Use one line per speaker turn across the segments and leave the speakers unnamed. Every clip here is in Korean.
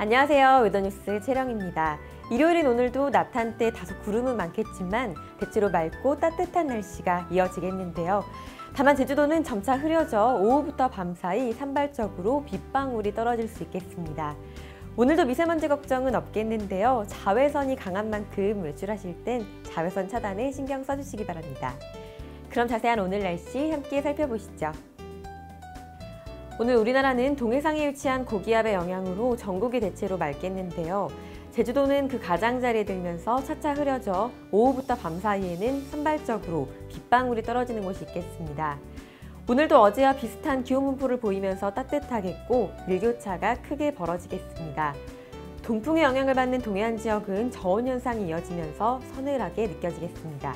안녕하세요. 웨더뉴스 채령입니다. 일요일인 오늘도 낮 한때 다소 구름은 많겠지만 대체로 맑고 따뜻한 날씨가 이어지겠는데요. 다만 제주도는 점차 흐려져 오후부터 밤 사이 산발적으로 빗방울이 떨어질 수 있겠습니다. 오늘도 미세먼지 걱정은 없겠는데요. 자외선이 강한 만큼 외출하실 땐 자외선 차단에 신경 써주시기 바랍니다. 그럼 자세한 오늘 날씨 함께 살펴보시죠. 오늘 우리나라는 동해상에 위치한 고기압의 영향으로 전국이 대체로 맑겠는데요. 제주도는 그 가장자리에 들면서 차차 흐려져 오후부터 밤 사이에는 산발적으로 빗방울이 떨어지는 곳이 있겠습니다. 오늘도 어제와 비슷한 기온 분포를 보이면서 따뜻하겠고 일교차가 크게 벌어지겠습니다. 동풍의 영향을 받는 동해안 지역은 저온 현상이 이어지면서 서늘하게 느껴지겠습니다.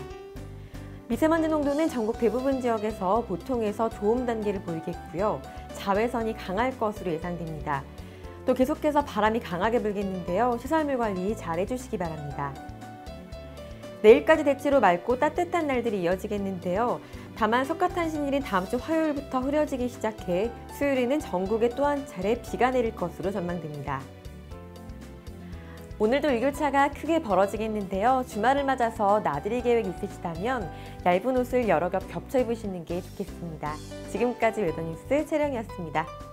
미세먼지 농도는 전국 대부분 지역에서 보통에서 좋음 단계를 보이겠고요. 자외선이 강할 것으로 예상됩니다. 또 계속해서 바람이 강하게 불겠는데요. 시설물 관리 잘 해주시기 바랍니다. 내일까지 대체로 맑고 따뜻한 날들이 이어지겠는데요. 다만 석가탄신일인 다음 주 화요일부터 흐려지기 시작해 수요일에는 전국에 또 한 차례 비가 내릴 것으로 전망됩니다. 오늘도 일교차가 크게 벌어지겠는데요. 주말을 맞아서 나들이 계획 있으시다면 얇은 옷을 여러 겹 겹쳐 입으시는 게 좋겠습니다. 지금까지 웨더뉴스 채령이었습니다.